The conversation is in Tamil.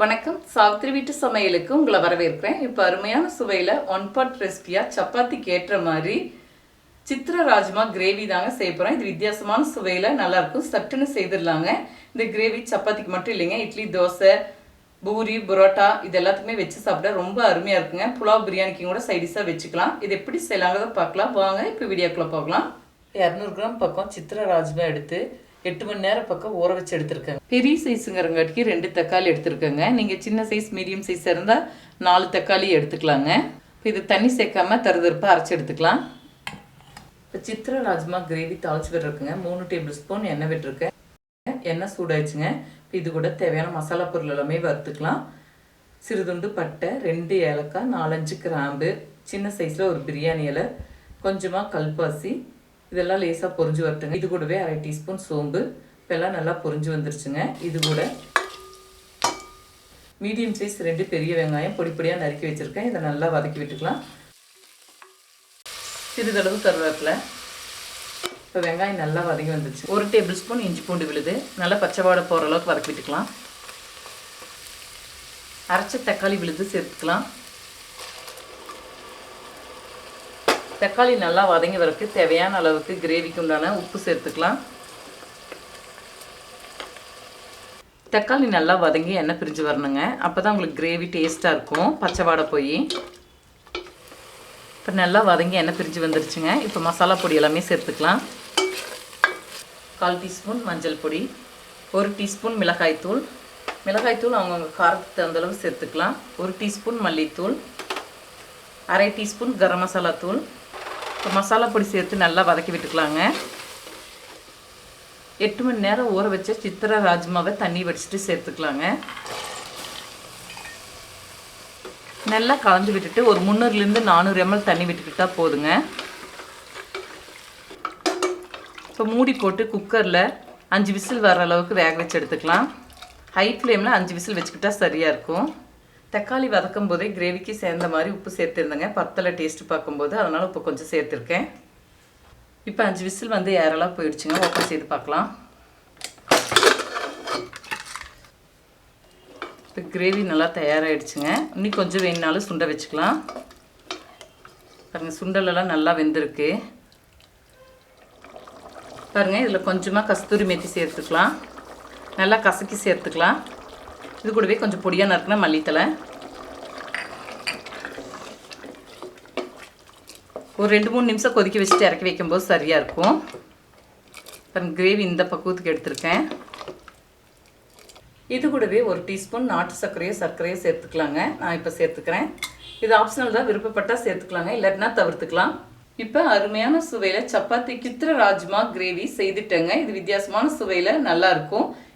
வணக்கம். சாவித்திரி வீட்டு சமையலுக்கு உங்களை வரவேற்கிறேன். இப்போ அருமையான சுவையில் ஒன் பாட் ரெசிபியாக சப்பாத்திக்கு ஏற்ற மாதிரி சித்திர ராஜ்மா கிரேவி தாங்க செய்ய போகிறோம் இது வித்தியாசமான சுவையில் நல்லாயிருக்கும். சட்டுன்னு செய்திடலாங்க. இந்த கிரேவி சப்பாத்திக்கு மட்டும் இல்லைங்க. இட்லி தோசை பூரி புரோட்டா இது எல்லாத்துக்குமே வச்சு சாப்பிட ரொம்ப அருமையாக இருக்குங்க. புலாவ் பிரியாணிக்கு கூட சைடிஷாக வச்சுக்கலாம். இது எப்படி செய்யலாங்கிறத பார்க்கலாம். வாங்க இப்போ வீடியோக்குள்ளே பார்க்கலாம் இரநூறு கிராம் பக்கம் சித்திர ராஜ்மா எடுத்து எட்டு மணி நேரம் பக்கம் ஊற வச்சு எடுத்திருக்கேங்க. பெரிய சைஸுங்கிறங்காட்டிக்கு ரெண்டு தக்காளி எடுத்திருக்கேங்க. நீங்கள் சின்ன சைஸ் மீடியம் சைஸ் இருந்தால் நாலு தக்காளி எடுத்துக்கலாங்க. இப்போ இது தண்ணி சேர்க்காம தருதருப்பாக அரைச்சி எடுத்துக்கலாம். இப்போ சித்திர ராஜ்மா கிரேவி தாளிச்சு விட்டுருக்குங்க. மூணு டேபிள் ஸ்பூன் எண்ணெய் விட்டுருக்கேன். எண்ணெய் சூடாயிடுச்சுங்க. இப்போ இது கூட தேவையான மசாலா பொருள் எல்லாமே வறுத்துக்கலாம். சிறுதுண்டு பட்டை ரெண்டு ஏலக்காய் நாலஞ்சு கிராம்பு சின்ன சைஸில் ஒரு பிரியாணி இலை கொஞ்சமாக கல்பாசி இதெல்லாம் லேசாக பொரிஞ்சு வரட்டுங்க. இது கூடவே அரை டீஸ்பூன் சோம்பு. இப்போல்லாம் நல்லா பொரிஞ்சு வந்துருச்சுங்க. இது கூட மீடியம் சைஸ் ரெண்டு பெரிய வெங்காயம் பொடி பொடியாக நறுக்கி வச்சுருக்கேன். இதை நல்லா வதக்கி விட்டுக்கலாம். சிறிதளவு கருவேப்பிலை. இப்போ வெங்காயம் நல்லா வதங்கி வந்துச்சு ஒரு டேபிள் ஸ்பூன் இஞ்சி பூண்டு விழுது. நல்லா பச்சை வாடை போகிற அளவுக்கு வதக்கி விட்டுக்கலாம். அரைச்ச தக்காளி விழுது சேர்த்துக்கலாம். தக்காளி நல்லா வதங்கி வரக்கு தேவையான அளவுக்கு கிரேவிக்கு உண்டான உப்பு சேர்த்துக்கலாம். தக்காளி நல்லா வதங்கி எண்ணெய் பிரிஞ்சு வரணுங்க. அப்போ தான் உங்களுக்கு கிரேவி டேஸ்ட்டாக இருக்கும். பச்சை வாடை போய். இப்போ நல்லா வதங்கி எண்ணெய் பிரிஞ்சு வந்துருச்சுங்க. இப்போ மசாலா பொடி எல்லாமே சேர்த்துக்கலாம். கால் டீஸ்பூன் மஞ்சள் பொடி ஒரு டீஸ்பூன் மிளகாய்த்தூள் மிளகாய்த்தூள் அவங்கவுங்க காரத்துக்கு தகுந்த அளவு சேர்த்துக்கலாம். ஒரு டீஸ்பூன் மல்லித்தூள் அரை டீஸ்பூன் கரம் மசாலா தூள். இப்போ மசாலா பொடி சேர்த்து நல்லா வதக்கி விட்டுக்கலாங்க. எட்டு மணி நேரம் ஊற வச்ச சித்திர ராஜ்மாவை தண்ணி வடிச்சிட்டு சேர்த்துக்கலாங்க. நல்லா கலந்து விட்டுட்டு ஒரு முந்நூறுலேருந்து நானூறு எம்எல் தண்ணி விட்டுக்கிட்டா போதுங்க. இப்போ மூடி போட்டு குக்கரில் அஞ்சு விசில் வர அளவுக்கு வேக வச்சு எடுத்துக்கலாம். ஹை ஃப்ளேமில் அஞ்சு விசில் வச்சுக்கிட்டா சரியாக இருக்கும். தக்காளி வதக்கும் போதே கிரேவிக்கு சேர்ந்த மாதிரி உப்பு சேர்த்துருந்தேங்க. பத்தலை டேஸ்ட்டு பார்க்கும்போது. அதனால் உப்பு கொஞ்சம் சேர்த்துருக்கேன். இப்போ அஞ்சு விசில் வந்து ஏரெல்லாம் போயிடுச்சுங்க. ஓப்பன் செய்து பார்க்கலாம். இப்போ கிரேவி நல்லா தயாராகிடுச்சுங்க இன்னும் கொஞ்சம் வேணுனாலும் சுண்டை வச்சுக்கலாம். பாருங்கள் சுண்டலெல்லாம் நல்லா வெந்திருக்கு. பாருங்கள் இதில் கொஞ்சமாக கஸ்தூரி மேத்தி சேர்த்துக்கலாம். நல்லா கசக்கி சேர்த்துக்கலாம். இது கூடவே கொஞ்சம் பொடியாக நறுக்கின மல்லித்தலை ஒரு ரெண்டு மூணு நிமிஷம் கொதிக்க வச்சுட்டு இறக்கி வைக்கும்போது சரியாக இருக்கும். அப்புறம் கிரேவி இந்த பக்குவத்துக்கு எடுத்திருக்கேன். இது கூடவே ஒரு டீஸ்பூன் நாட்டு சர்க்கரையோ சர்க்கரையோ சேர்த்துக்கலாங்க. நான் இப்போ சேர்த்துக்கிறேன். இது ஆப்ஷனல் தான் விருப்பப்பட்டால் சேர்த்துக்கலாங்க. இல்லாட்டினா தவிர்த்துக்கலாம். இப்போ அருமையான சுவையில் சப்பாத்தி கித்திர ராஜ்மா கிரேவி செய்துட்டேங்க. இது வித்தியாசமான சுவையில் நல்லாயிருக்கும்